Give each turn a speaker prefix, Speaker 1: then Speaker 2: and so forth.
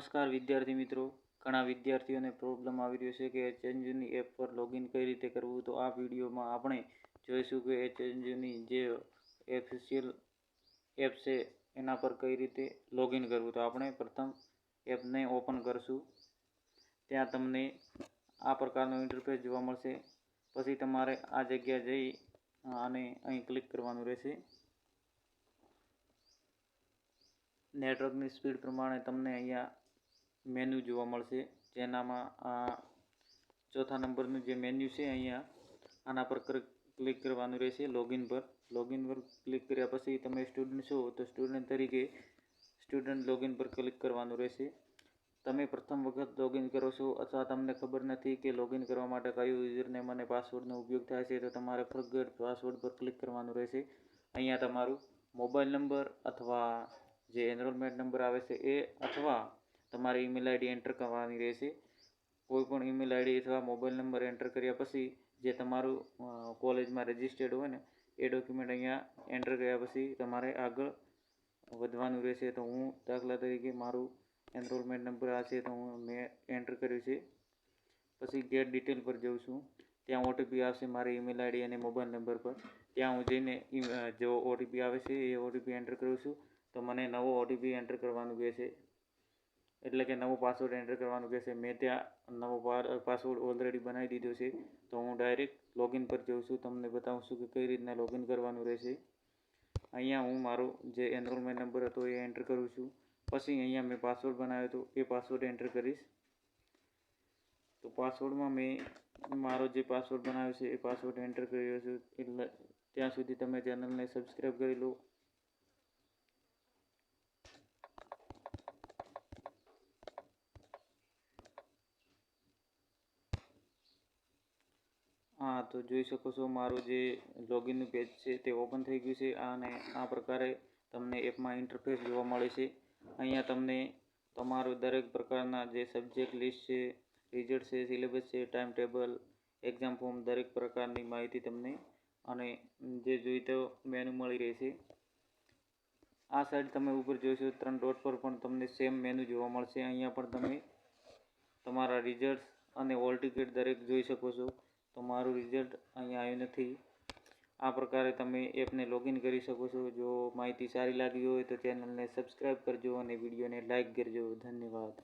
Speaker 1: નમસ્કાર વિદ્યાર્થી મિત્રો. ઘણા વિદ્યાર્થીઓને પ્રોબ્લેમ આવી રહ્યો છે કે એચએનજીની એપ પર લોગિન કઈ રીતે કરવું? તો આ વિડીયોમાં આપણે જોઈશું કે એચએનજીની જે ઓફિશિયલ એપ છે, એના પર કઈ રીતે લોગિન કરવું? તો આપણે પ્રથમ એપને ઓપન કરશું. ત્યાં તમને આ પ્રકારનો ઇન્ટરફેસ જોવા મળશે. પછી તમારે આ જગ્યા જઈ અને અહીં ક્લિક કરવાનું રહેશે. નેટવર્કની સ્પીડ પ્રમાણે તમને અહીંયા મેન્યુ જોવા મળશે. જેનામાં આ ચોથા નંબરનું જે મેન્યુ છે અહીંયા, આના પર ક્લિક કરવાનું રહેશે લોગિન પર. લોગિન પર ક્લિક કર્યા પછી તમે સ્ટુડન્ટ છો, તો સ્ટુડન્ટ તરીકે સ્ટુડન્ટ લોગિન પર ક્લિક કરવાનું રહેશે. તમે પ્રથમ વખત લોગિન કરો છો, અથવા તમને ખબર નથી કે લોગિન કરવા માટે કયું યુઝરનેમ અને પાસવર્ડનો ઉપયોગ થાય છે, તો તમારે ફરગટ પાસવર્ડ પર ક્લિક કરવાનું રહેશે. અહીંયા તમારું મોબાઈલ નંબર અથવા જે એનરોલમેન્ટ નંબર આવે છે, એ અથવા તમારી ઈમેલ આઈડી એન્ટર કરવાની રહેશે. કોઈપણ ઈમેલ આઈડી અથવા મોબાઈલ નંબર એન્ટર કર્યા પછી જે તમારું કોલેજમાં રજિસ્ટર્ડ હોય ને, એ ડોક્યુમેન્ટ અહીંયા એન્ટર કર્યા પછી તમારે આગળ વધવાનું રહેશે. તો હું દાખલા તરીકે મારું એનરોલમેન્ટ નંબર આ છે તો હું મેં એન્ટર કર્યું છે. પછી ગેટ ડિટેલ પર જઉં છું. ત્યાં ઓટીપી આવશે મારી ઈમેલ આઈડી અને મોબાઈલ નંબર પર. ત્યાં હું જઈને જો ઓટીપી આવે છે એ ઓટીપી એન્ટર કરું છું. તો મને નવો ઓટીપી એન્ટર કરવાનું કહે છે એટલે કે નવો પાસવર્ડ એન્ટર કરવાનું કહેશે. મેં ત્યાં નવો પાસવર્ડ ઓલરેડી બનાવી દીધો છે. તો હું ડાયરેક્ટ લોગિન પર જઉં છું. તમને બતાવું છું કે કઈ રીતના લોગિન કરવાનું રહેશે. અહીંયા હું મારો જે એનરોલમેન્ટ નંબર હતો એ એન્ટર કરું છું. પછી અહીંયા મેં પાસવર્ડ બનાવ્યો હતો. એ પાસવર્ડ એન્ટર કરીશ. તો પાસવર્ડમાં મેં મારો જે પાસવર્ડ બનાવ્યો છે એ પાસવર્ડ એન્ટર કર્યો છે. એટલે ત્યાં સુધી તમે ચેનલને સબસ્ક્રાઈબ કરી લો. હા, તો જોઈ શકો છો મારું જે લોગિનનું પેજ છે તે ઓપન થઈ ગયું છે અને આ પ્રકારે તમને એપમાં ઇન્ટરફેસ જોવા મળે છે. અહીંયા તમને તમારું દરેક પ્રકારના જે સબ્જેક્ટ લિસ્ટ છે રિઝલ્ટ છે સિલેબસ છે ટાઈમ ટેબલ એક્ઝામ ફોર્મ દરેક પ્રકારની માહિતી તમને અને જે જોઈતો મેનુ મળી રહેશે આ સાઈડ તમે ઉપર જોઈશો ત્રણ ડોટ પર પણ તમને સેમ મેનુ જોવા મળશે. અહીંયા પણ તમે તમારા રિઝલ્ટ અને ઓલ ટિકિટ દરેક જોઈ શકો છો. તો મારું રિઝલ્ટ અહીંયા આવ્યું નથી. આ પ્રકારે તમે એપને લોગિન કરી શકો છો. જો માહિતી સારી લાગી હોય તો ચેનલને સબસ્ક્રાઈબ કરજો અને વિડીયોને લાઈક કરજો. ધન્યવાદ.